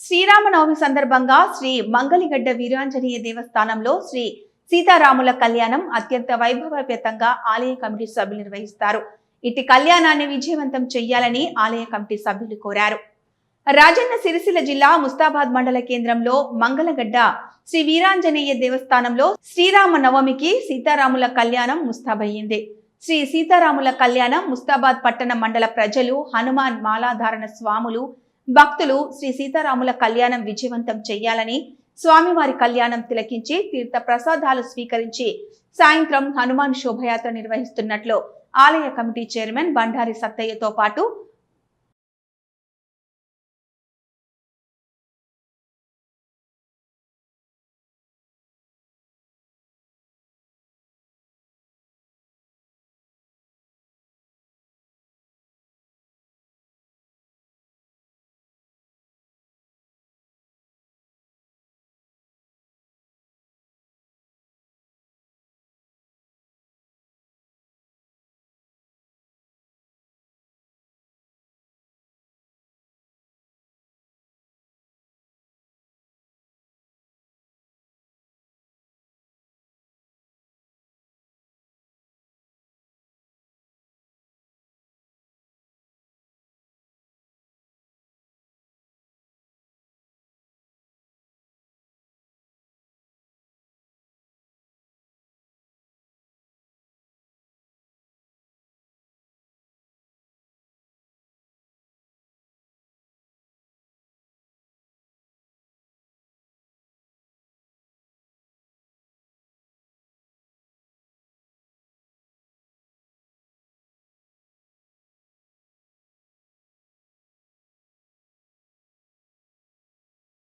శ్రీరామనవమి సందర్భంగా శ్రీ మంగళిగడ్డ వీరాంజనేయ దేవస్థానంలో శ్రీ సీతారాముల కళ్యాణం అత్యంత వైభవపేతంగా ఆలయ కమిటీ సభ్యులు నిర్వహిస్తారు. ఇటు కళ్యాణాన్ని విజయవంతం చేయాలని ఆలయ కమిటీ సభ్యులు కోరారు. రాజన్న సిరిసిల్ల జిల్లా ముస్తాబాద్ మండల కేంద్రంలో మంగళగడ్డ శ్రీ వీరాంజనేయ దేవస్థానంలో శ్రీరామ నవమికి సీతారాముల కళ్యాణం ముస్తాబయ్యింది. శ్రీ సీతారాముల కళ్యాణం ముస్తాబాద్ పట్టణ మండల ప్రజలు హనుమాన్ మాలాధారణ స్వాములు భక్తులు శ్రీ సీతారాముల కళ్యాణం విజయవంతం చేయాలని స్వామివారి కళ్యాణం తిలకించి తీర్థ ప్రసాదాలు స్వీకరించి సాయంత్రం హనుమాన్ శోభయాత్ర నిర్వహిస్తున్నట్లు ఆలయ కమిటీ చైర్మన్ బండారి సత్తయ్యతో పాటు